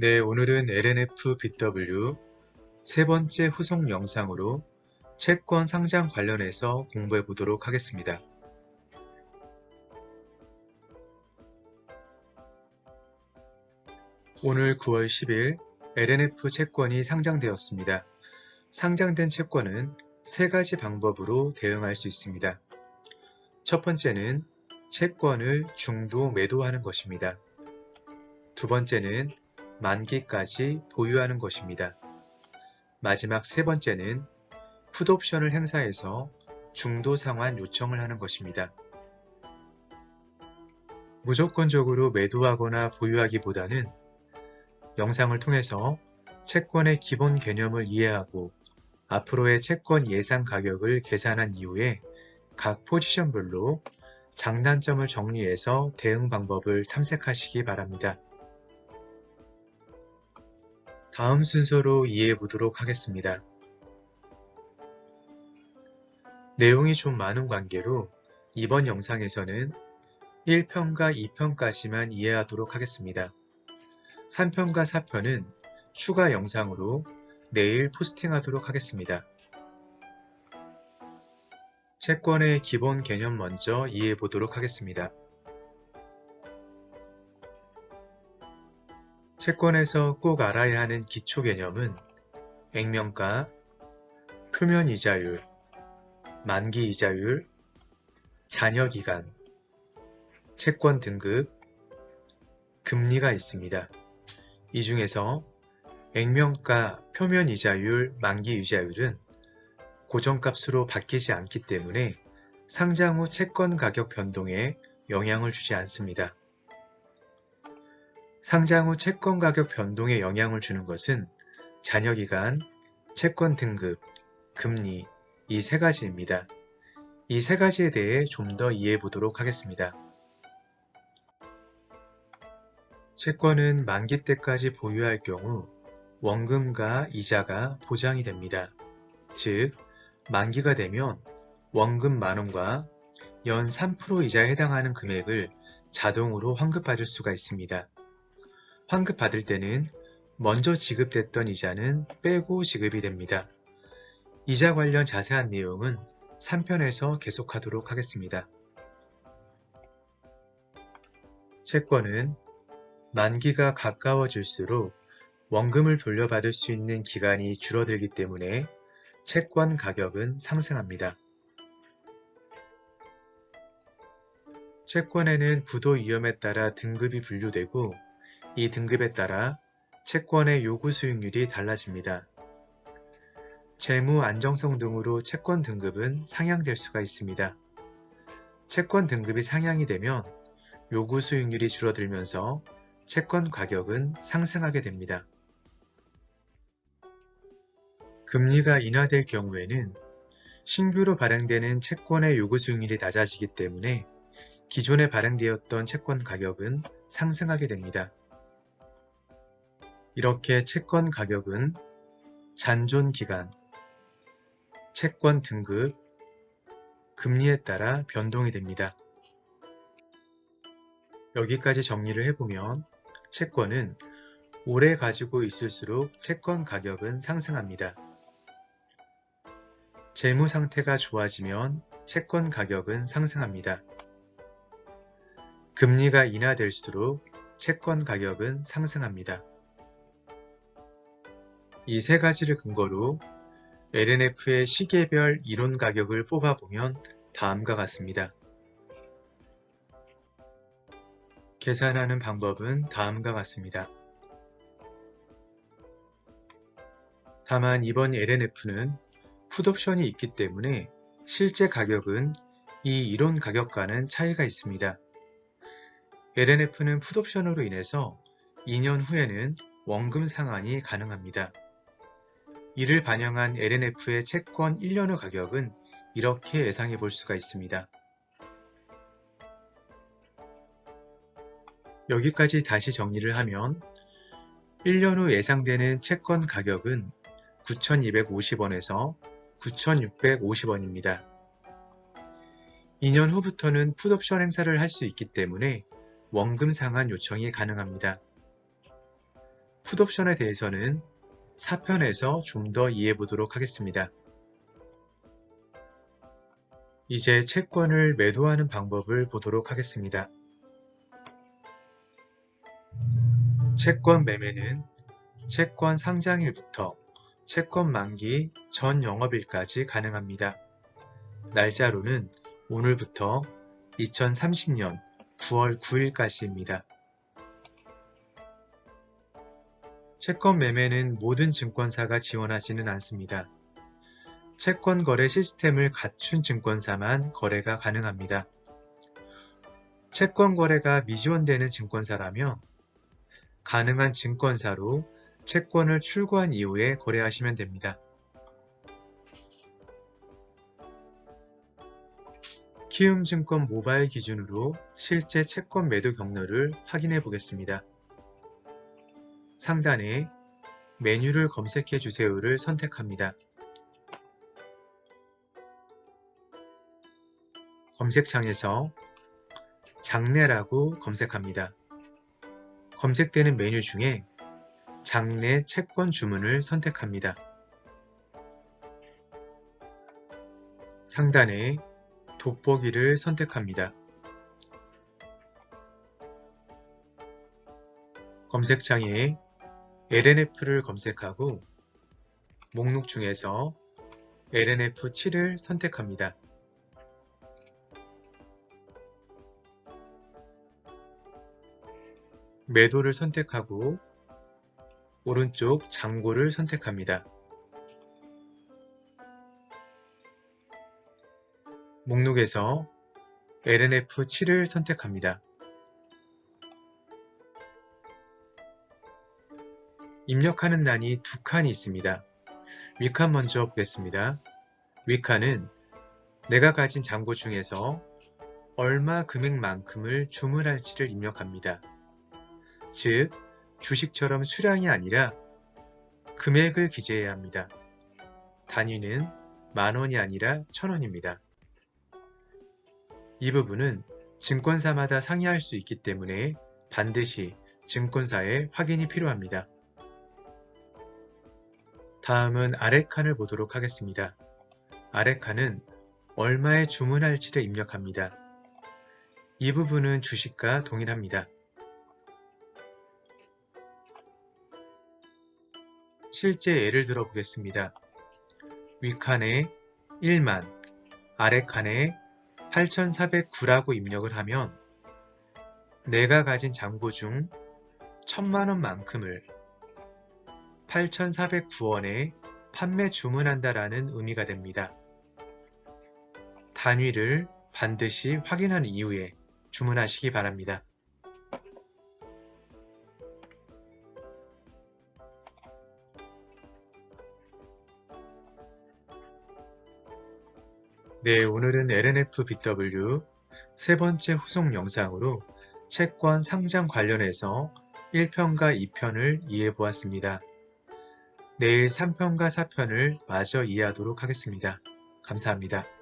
네, 오늘은 LNF BW 세 번째 후속 영상으로 채권 상장 관련해서 공부해 보도록 하겠습니다. 오늘 9월 10일 LNF 채권이 상장되었습니다. 상장된 채권은 세 가지 방법으로 대응할 수 있습니다. 첫 번째는 채권을 중도 매도하는 것입니다. 두 번째는 만기까지 보유하는 것입니다. 마지막 세 번째는 풋옵션을 행사해서 중도 상환 요청을 하는 것입니다. 무조건적으로 매도하거나 보유하기보다는 영상을 통해서 채권의 기본 개념을 이해하고 앞으로의 채권 예상 가격을 계산한 이후에 각 포지션별로 장단점을 정리해서 대응 방법을 탐색하시기 바랍니다. 다음 순서로 이해해 보도록 하겠습니다. 내용이 좀 많은 관계로 이번 영상에서는 1편과 2편까지만 이해하도록 하겠습니다. 3편과 4편은 추가 영상으로 내일 포스팅하도록 하겠습니다. 채권의 기본 개념 먼저 이해해 보도록 하겠습니다. 채권에서 꼭 알아야 하는 기초 개념은 액면가, 표면 이자율, 만기 이자율, 잔여 기간, 채권 등급, 금리가 있습니다. 이 중에서 액면가, 표면 이자율, 만기 이자율은 고정값으로 바뀌지 않기 때문에 상장 후 채권 가격 변동에 영향을 주지 않습니다. 상장 후 채권 가격 변동에 영향을 주는 것은 잔여 기간, 채권 등급, 금리 이 세 가지입니다. 이 세 가지에 대해 좀 더 이해해 보도록 하겠습니다. 채권은 만기 때까지 보유할 경우 원금과 이자가 보장이 됩니다. 즉, 만기가 되면 원금 만원과 연 3% 이자에 해당하는 금액을 자동으로 환급받을 수가 있습니다. 환급 받을 때는 먼저 지급됐던 이자는 빼고 지급이 됩니다. 이자 관련 자세한 내용은 3편에서 계속하도록 하겠습니다. 채권은 만기가 가까워질수록 원금을 돌려받을 수 있는 기간이 줄어들기 때문에 채권 가격은 상승합니다. 채권에는 부도 위험에 따라 등급이 분류되고 이 등급에 따라 채권의 요구 수익률이 달라집니다. 재무 안정성 등으로 채권 등급은 상향될 수가 있습니다. 채권 등급이 상향이 되면 요구 수익률이 줄어들면서 채권 가격은 상승하게 됩니다. 금리가 인하될 경우에는 신규로 발행되는 채권의 요구 수익률이 낮아지기 때문에 기존에 발행되었던 채권 가격은 상승하게 됩니다. 이렇게 채권 가격은 잔존 기간, 채권 등급, 금리에 따라 변동이 됩니다. 여기까지 정리를 해보면 채권은 오래 가지고 있을수록 채권 가격은 상승합니다. 재무 상태가 좋아지면 채권 가격은 상승합니다. 금리가 인하될수록 채권 가격은 상승합니다. 이 세 가지를 근거로 LNF의 시계별 이론 가격을 뽑아보면 다음과 같습니다. 계산하는 방법은 다음과 같습니다. 다만 이번 LNF는 풋옵션이 있기 때문에 실제 가격은 이 이론 가격과는 차이가 있습니다. LNF는 풋옵션으로 인해서 2년 후에는 원금 상환이 가능합니다. 이를 반영한 LNF의 채권 1년 후 가격은 이렇게 예상해 볼 수가 있습니다. 여기까지 다시 정리를 하면 1년 후 예상되는 채권 가격은 9,250원에서 9,650원입니다. 2년 후부터는 풋옵션 행사를 할 수 있기 때문에 원금 상환 요청이 가능합니다. 풋옵션에 대해서는 4편에서 좀 더 이해해 보도록 하겠습니다. 이제 채권을 매도하는 방법을 보도록 하겠습니다. 채권 매매는 채권 상장일부터 채권 만기 전 영업일까지 가능합니다. 날짜로는 오늘부터 2030년 9월 9일까지입니다. 채권 매매는 모든 증권사가 지원하지는 않습니다. 채권 거래 시스템을 갖춘 증권사만 거래가 가능합니다. 채권 거래가 미지원되는 증권사라며 가능한 증권사로 채권을 출고한 이후에 거래하시면 됩니다. 키움증권 모바일 기준으로 실제 채권 매도 경로를 확인해 보겠습니다. 상단에 메뉴를 검색해 주세요를 선택합니다. 검색창에서 장내라고 검색합니다. 검색되는 메뉴 중에 장내 채권 주문을 선택합니다. 상단에 돋보기를 선택합니다. 검색창에 LNF를 검색하고 목록 중에서 LNF7을 선택합니다. 매도를 선택하고 오른쪽 잔고를 선택합니다. 목록에서 LNF7을 선택합니다. 입력하는 난이 두 칸이 있습니다. 위칸 먼저 보겠습니다. 위칸은 내가 가진 잔고 중에서 얼마 금액만큼을 주문할지를 입력합니다. 즉, 주식처럼 수량이 아니라 금액을 기재해야 합니다. 단위는 만 원이 아니라 천 원입니다. 이 부분은 증권사마다 상이할 수 있기 때문에 반드시 증권사에 확인이 필요합니다. 다음은 아래 칸을 보도록 하겠습니다. 아래 칸은 얼마에 주문할지를 입력합니다. 이 부분은 주식과 동일합니다. 실제 예를 들어 보겠습니다. 위칸에 1만, 아래 칸에 8,409라고 입력을 하면 내가 가진 잔고 중 1,000만원만큼을 8,409원에 판매 주문한다라는 의미가 됩니다. 단위를 반드시 확인한 이후에 주문하시기 바랍니다. 네, 오늘은 LNF BW 세 번째 후속 영상으로 채권 상장 관련해서 1편과 2편을 이해해 보았습니다. 내일 3편과 4편을 마저 이해하도록 하겠습니다. 감사합니다.